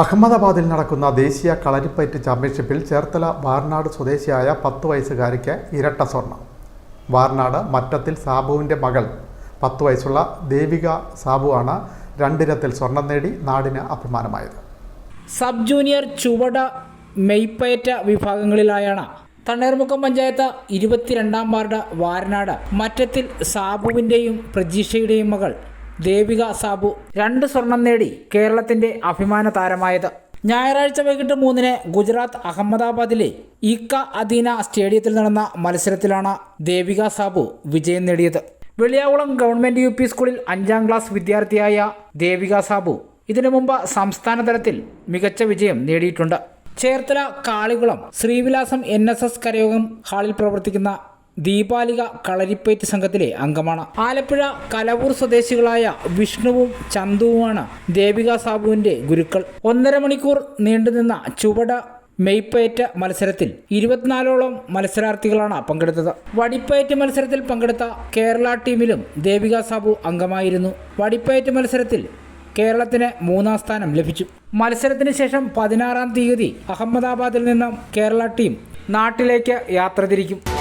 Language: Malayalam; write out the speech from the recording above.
അഹമ്മദാബാദിൽ നടക്കുന്ന ദേശീയ കളരിപ്പയറ്റ് ചാമ്പ്യൻഷിപ്പിൽ ചേർത്തല വാർനാട് സ്വദേശിയായ പത്ത് വയസ്സുകാരിക്ക് ഇരട്ട സ്വർണം. വാർനാട് മറ്റത്തിൽ സാബുവിന്റെ മകൾ പത്ത് വയസ്സുള്ള ദേവിക സാബുവാണ് രണ്ടിനത്തിൽ സ്വർണം നേടി നാടിന് അഭിമാനമായത്. സബ് ജൂനിയർ ചുവട മെയ്പ്പയറ്റ വിഭാഗങ്ങളിലായാണ് തണ്ണീർമുക്കം പഞ്ചായത്ത് ഇരുപത്തിരണ്ടാം വാർഡ് വാരനാട് മറ്റത്തിൽ സാബുവിന്റെയും പ്രജീഷയുടെയും മകൾ ദേവിക സാബു രണ്ട് സ്വർണം നേടി കേരളത്തിന്റെ അഭിമാന താരമായത്. ഞായറാഴ്ച വൈകിട്ട് മൂന്നിന് ഗുജറാത്ത് അഹമ്മദാബാദിലെ ഇക്ക അദീന സ്റ്റേഡിയത്തിൽ നടന്ന മത്സരത്തിലാണ് ദേവിക സാബു വിജയം നേടിയത്. വെളിയാകുളം ഗവൺമെന്റ് യു സ്കൂളിൽ അഞ്ചാം ക്ലാസ് വിദ്യാർത്ഥിയായ ദേവിക സാബു ഇതിനു മുമ്പ് സംസ്ഥാന തലത്തിൽ മികച്ച വിജയം നേടിയിട്ടുണ്ട്. Cherthala Kalikulam Srivilasam N S S കരയോഗം ഹാളിൽ പ്രവർത്തിക്കുന്ന ദീപാലിക കളരിപ്പയറ്റ് സംഘത്തിലെ അംഗമാണ്. ആലപ്പുഴ കലവൂർ സ്വദേശികളായ വിഷ്ണുവും ചന്തുവുമാണ് ദേവിക സാബുവിന്റെ ഗുരുക്കൾ. ഒന്നര മണിക്കൂർ നീണ്ടുനിന്ന ചുവട മെയ്പ്പയറ്റ് മത്സരത്തിൽ ഇരുപത്തിനാലോളം മത്സരാർത്ഥികളാണ് പങ്കെടുത്തത്. വടിപ്പയറ്റ് മത്സരത്തിൽ പങ്കെടുത്ത കേരള ടീമിലും ദേവിക സാബു അംഗമായിരുന്നു. വടിപ്പയറ്റ് മത്സരത്തിൽ കേരളത്തിന് മൂന്നാം സ്ഥാനം ലഭിച്ചു. മത്സരത്തിന് ശേഷം പതിനാറാം തീയതി അഹമ്മദാബാദിൽ നിന്നും കേരള ടീം നാട്ടിലേക്ക് യാത്ര തിരിക്കും.